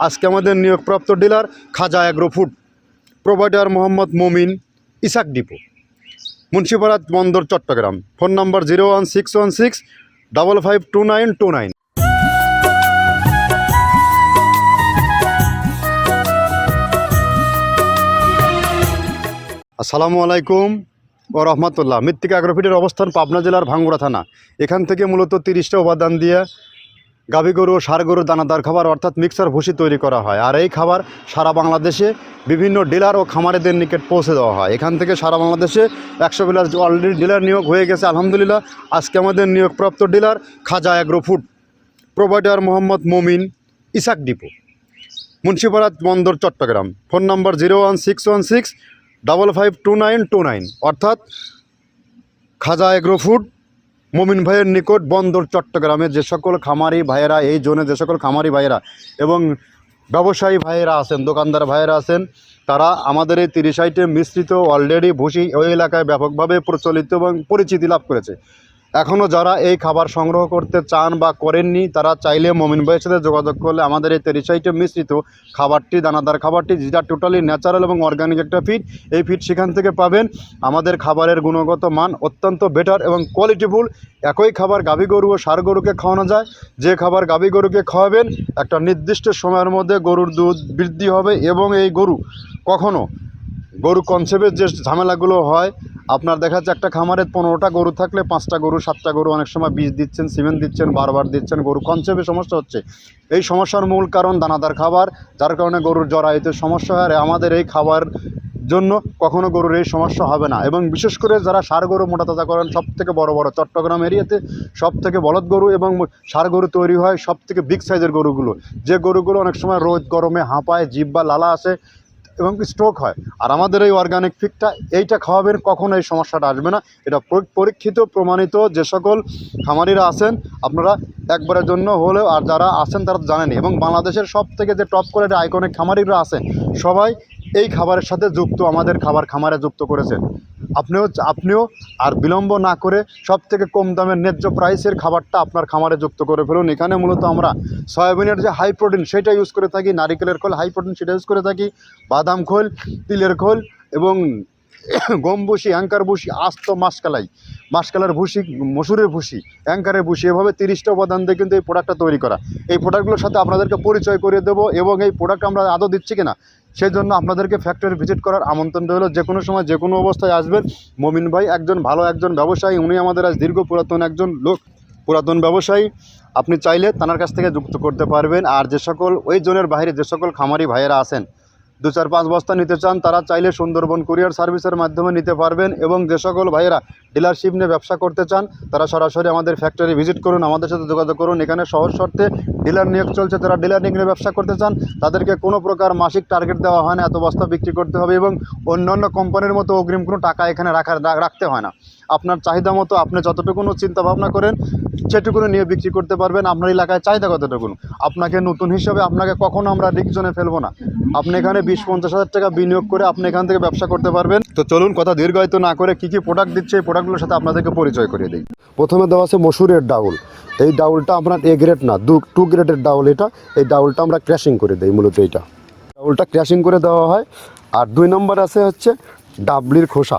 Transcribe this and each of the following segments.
আজকে আমাদের নিয়োগপ্রাপ্ত dealer Khaja agro food provider Mohammad Momin Isak depot, Munshipara Bandar, Chattogram. Phone number zero one six one six double five two nine two nine. আসসালামু আলাইকুম ও রহমতুল্লাহ। মৃত্তিকা অ্যাগ্রোফিটের অবস্থান পাবনা জেলার ভাঙ্গুড়া থানা। এখান থেকে মূলত তিরিশটা উপাদান দিয়ে গাভী গরু ও ষাঁড় গরুর দানাদার খাবার অর্থাৎ মিক্সার ভুসি তৈরি করা হয়। আর এই খাবার সারা বাংলাদেশে বিভিন্ন ডিলার ও খামারেদের নিকট পৌঁছে দেওয়া হয়। এখান থেকে সারা বাংলাদেশে একশো প্লাস অলরেডি ডিলার নিয়োগ হয়ে গেছে, আলহামদুলিল্লাহ। আজকে আমাদের নিয়োগপ্রাপ্ত dealer Khaja agro food provider Mohammad Momin Isak depot, Munshipara Bandar, Chattogram. Phone number zero one six one six double five two nine two nine অর্থাৎ খাজা এগ্রো ফুড মমিন ভাইয়ের নিকট বন্দর চট্টগ্রামে যে সকল খামারি ভাইয়েরা, এই জোনে যে সকল খামারি ভাইয়েরা এবং ব্যবসায়ী ভাইয়েরা আছেন, দোকানদার ভাইয়েরা আছেন, তারা আমাদের এই তিরিশ আইটেম মিশ্রিত অলরেডি ভুসি ওই এলাকায় ব্যাপকভাবে প্রচলিত এবং পরিচিতি লাভ করেছে। এখনও যারা এই খাবার সংগ্রহ করতে চান বা করেননি, তারা চাইলে মমিন ভাইয়ের সাথে যোগাযোগ করলে আমাদের এই তিরিশ আইটেম মিশ্রিত খাবারটি, দানাদার খাবারটি, যেটা টোটালি ন্যাচারাল এবং অর্গানিক একটা ফিড এই ফিড সেখান থেকে পাবেন। আমাদের খাবারের গুণগত মান অত্যন্ত বেটার এবং কোয়ালিটিফুল একই খাবার গাভী গরু ও সার গরুকে খাওয়ানো যায়। যে খাবার গাভী গরুকে খাওয়াবেন, একটা নির্দিষ্ট সময়ের মধ্যে গরুর দুধ বৃদ্ধি হবে এবং এই গরু কখনো গরু কনসেপ্টের যে ঝামেলাগুলো হয়, আপনার দেখা যাচ্ছে একটা খামারে পনেরোটা গরু থাকলে পাঁচটা গরু, সাতটা গরু অনেক সময় বীজ দিচ্ছেন, সিমেন্ট দিচ্ছেন, বারবার দিচ্ছেন, গরু কনসেপ্টের সমস্যা হচ্ছে। এই সমস্যার মূল কারণ দানাদার খাবার, যার কারণে গরুর জরায়ুতে সমস্যা হয়, আর আমাদের এই খাবার জন্য কখনো গরুর এই সমস্যা হবে না। এবং বিশেষ করে যারা ষাঁড় গরু মোটা তাজা করেন সব থেকে বড় বড় চট্টগ্রাম এরিয়াতে সব থেকে বলদ গরু এবং ষাঁড় গরু তৈরি হয় সব থেকে বিগ সাইজের গরুগুলো। যে গরুগুলো অনেক সময় রোদ গরমে হাঁপায় জিভ বা লালা আসে এবং কি স্ট্রোক হয়। আর আমাদের এই অর্গানিক ফিকটা এইটা খাওয়াবেন, কখনো এই সমস্যাটা আসবে না। এটা পরীক্ষিত, প্রমাণিত যে সকল খামারিরা আছেন, আপনারা একবারের জন্য হলেও, আর যারা আছেন তারা জানেন এবং বাংলাদেশের সব থেকে যে টপ কোয়ালিটি আইকনিক খামারিরা আছেন, সবাই এই খাবারের সাথে যুক্ত, আমাদের খাবার খামারে যুক্ত করেছেন। আপনিও আপনিও আর বিলম্ব না করে সব থেকে কম দামের ন্যায্য প্রাইসের খাবারটা আপনার খামারে যুক্ত করে ফেলুন। এখানে মূলত আমরা সয়াবিনের যে হাই প্রোটিন সেটা ইউজ করে থাকি, নারিকেলের খোল হাই প্রোটিন সেটা ইউজ করে থাকি, বাদাম খোল, তিলের খোল এবং গম ভুসি অ্যাঙ্কার ভুসি, আস্ত মাসকালাই, মাসকালার ভুসি, মসুরের ভুসি অ্যাঙ্কারের ভুসি, এভাবে তিরিশটা উপাদান দিয়ে কিন্তু এই প্রোডাক্টটা তৈরি করা। এই প্রোডাক্টগুলোর সাথে আপনাদেরকে পরিচয় করিয়ে দেবো এবং এই প্রোডাক্ট আমরা আদৌ দিচ্ছি কিনা? সেই জন্য আপনাদেরকে ফ্যাক্টরি ভিজিট করার আমন্ত্রণ রইল। যে কোনো সময় যে কোনো অবস্থায় আসবেন। মমিন ভাই একজন ভালো একজন ব্যবসায়ী, উনি আমাদের আজ দীর্ঘ পুরাতন একজন লোক, পুরাতন ব্যবসায়ী। আপনি চাইলে তার কাছ থেকে যুক্ত করতে পারবেন। আর যে সকল, ওই জোনের বাইরে যে সকল খামারি ভাইয়েরা আছেন দু চার পাঁচ বস্তা নিতে চান, তারা চাইলে সুন্দরবন কুরিয়ার সার্ভিসের মাধ্যমে নিতে পারবেন এবং যে সকল ভাইয়েরা ডিলারশিপ নিয়ে ব্যবসা করতে চান, তারা সরাসরি আমাদের ফ্যাক্টরি ভিজিট করুন, আমাদের সাথে যোগাযোগ করুন। এখানে সহজ শর্তে ডিলার নিয়োগ চলছে, তারা ডিলার নিয়ে ব্যবসা করতে চান, তাদেরকে কোনো প্রকার মাসিক টার্গেট দেওয়া হয় না, এত বস্তা বিক্রি করতে হবে এবং অন্যান্য কোম্পানির মতো অগ্রিম কোনো টাকা এখানে রাখা রাখতে হয় না। আপনার চাহিদা মতো আপনি যতটুকুনো চিন্তা ভাবনা করেন সেটুকুনো নিয়ে বিক্রি করতে পারবেন, আপনার এলাকায় চাহিদা কতটুকুন আপনাকে নতুন হিসাবে আপনাকে কখনো আমরা রিকজনে ফেলব না। আপনি এখানে বিশ, পঞ্চাশ হাজার টাকা বিনিয়োগ করে আপনি এখান থেকে ব্যবসা করতে পারবেন। তো চলুন কথা দীর্ঘায়িত না করে কী কী প্রোডাক্ট দিচ্ছে, এই প্রোডাক্টগুলোর সাথে আপনাদেরকে পরিচয় করিয়ে দিই। প্রথমে দেওয়া আছে মসুরের ডাউল। এই ডাউলটা আপনার এ গ্রেড না, দু টু গ্রেডের ডাউল এটা। এই ডাউলটা আমরা ক্র্যাশিং করে দিই, মূলত এইটা। ডাউলটা ক্র্যাশিং করে দেওয়া হয়। আর দুই নম্বর আছে হচ্ছে ডাবলির খোসা।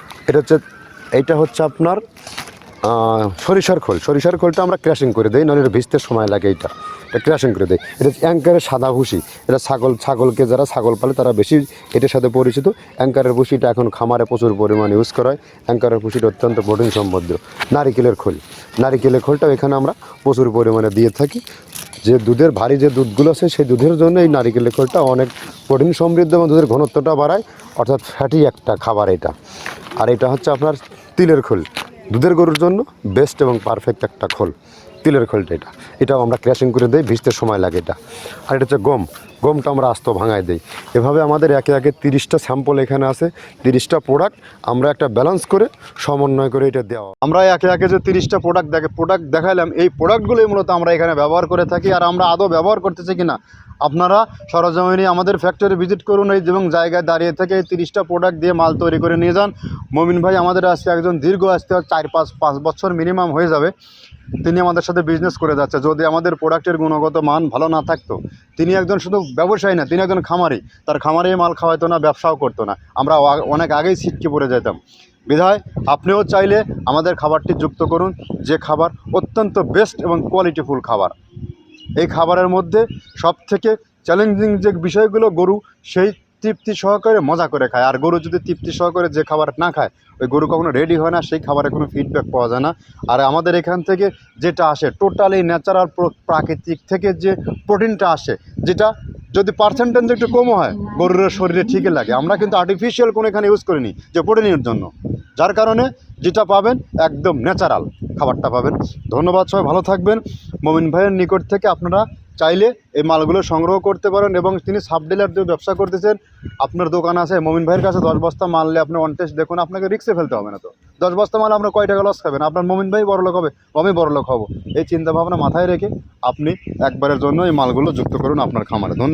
এটা হচ্ছে, এইটা হচ্ছে আপনার সরিষার খোল। সরিষার খোলটা আমরা ক্র্যাশিং করে দিই, নাহলে এটা ভিজতে সময় লাগে এইটা। এটা ক্র্যাশিং করে দেয় এটা হচ্ছে অ্যাঙ্কারের সাদা ভুসি। এটা ছাগল, ছাগলকে যারা ছাগল পালে তারা বেশি এটার সাথে পরিচিত। অ্যাঙ্কারের ভুসিটা এখন খামারে প্রচুর পরিমাণে ইউজ করা হয়। অ্যাঙ্কারের ভুসিটা অত্যন্ত প্রোটিন সম্পদ। নারিকেলের খোল। নারিকেলের খোলটাও এখানে আমরা প্রচুর পরিমাণে দিয়ে থাকি। যে দুধের ভারী যে দুধগুলো আছে, সেই দুধের জন্য এই নারিকেলের খোলটা অনেক প্রোটিন সমৃদ্ধ এবং দুধের ঘনত্বটা বাড়ায়। অর্থাৎ ফ্যাটি একটা খাবার এটা। আর এটা হচ্ছে আপনার তিলের খোল। দুধের গরুর জন্য বেস্ট এবং পারফেক্ট একটা খোল। তিলের খোলটা এটা। এটাও আমরা ক্র্যাশিং করে দিই, ভিজতে সময় লাগে এটা। আর এটা হচ্ছে গম। গমটা আমরা আস্ত ভাঙায় দিই। এভাবে আমাদের একে একে তিরিশটা স্যাম্পল এখানে আছে, তিরিশটা প্রোডাক্ট আমরা একটা ব্যালেন্স করে সমন্বয় করে এটা দেওয়া। আমরা একে একে যে তিরিশটা প্রোডাক্ট দেখে প্রোডাক্ট দেখাইলাম, এই প্রোডাক্টগুলোই মূলত আমরা এখানে ব্যবহার করে থাকি। আর আমরা আদৌ ব্যবহার করতেছি কিনা আপনারা সরজমিনে আমাদের ফ্যাক্টরি ভিজিট করুন এই এবং জায়গায় দাঁড়িয়ে থেকে এই তিরিশটা প্রোডাক্ট দিয়ে মাল তৈরি করে নিয়ে যান। মমিন ভাই আমাদের আজকে একজন দীর্ঘ আসতে চার পাঁচ পাঁচ বছর মিনিমাম হয়ে যাবে। তিনি আমাদের সাথে বিজনেস করে যাচ্ছে। যদি আমাদের প্রোডাক্টের গুণগত মান ভালো না থাকতো, তিনি একজন শুধু ব্যবসায়ী না, তিনি একজন খামারি। তার খামারে মাল খাওয়াইতো না, ব্যবসাও করতো না। আমরা অনেক আগেই ছিটকে পড়ে যেতাম বিধায় আপনিও চাইলে আমাদের খাবারটি যুক্ত করুন। যে খাবার অত্যন্ত বেস্ট এবং কোয়ালিটিফুল খাবার। এই খাবারের মধ্যে সব থেকে চ্যালেঞ্জিং যে বিষয়গুলো গরু, সেই তৃপ্তি সহকারে মজা করে খায়। আর গরু যদি তৃপ্তি সহকারে যে খাবার না খায়, ওই গরু কখনো রেডি হয় না, সেই খাবারে কোনো ফিডব্যাক পাওয়া যায় না। আর আমাদের এখান থেকে যেটা আসে টোটালি ন্যাচারাল প্রাকৃতিক থেকে যে প্রোটিনটা আসে, যেটা যদি পার্সেন্টেজ একটু কম হয়, গরুর শরীরে ঠিকই লাগে। আমরা কিন্তু আর্টিফিশিয়াল কোনো এখানে ইউজ করিনি, যে প্রোটিনের জন্য। যার কারণে যেটা পাবেন একদম ন্যাচারাল খাবারটা পাবেন। ধন্যবাদ সবাই, ভালো থাকবেন। মমিন ভাইয়ের নিকট থেকে আপনারা চাইলে এই মালগুলো সংগ্রহ করতে পারেন এবং তিনি সাব ডিলার দিয়ে ব্যবসা করতেছেন। আপনার দোকান আছে, মমিন ভাইয়ের কাছে দশ বস্তা মাল নিলে আপনি টেস্ট দেখুন, আপনাকে রিক্সে ফেলতে হবে না তো। দশ বস্তা মাল আপনার কয় টাকা লস খাবেন? আপনার মমিন ভাই বড়লোক হবে, আমি বড়লোক হব। এই চিন্তা ভাবনা মাথায় রেখে আপনি একবারের জন্য এই মালগুলো যুক্ত করুন আপনার খামারে। ধন্যবাদ।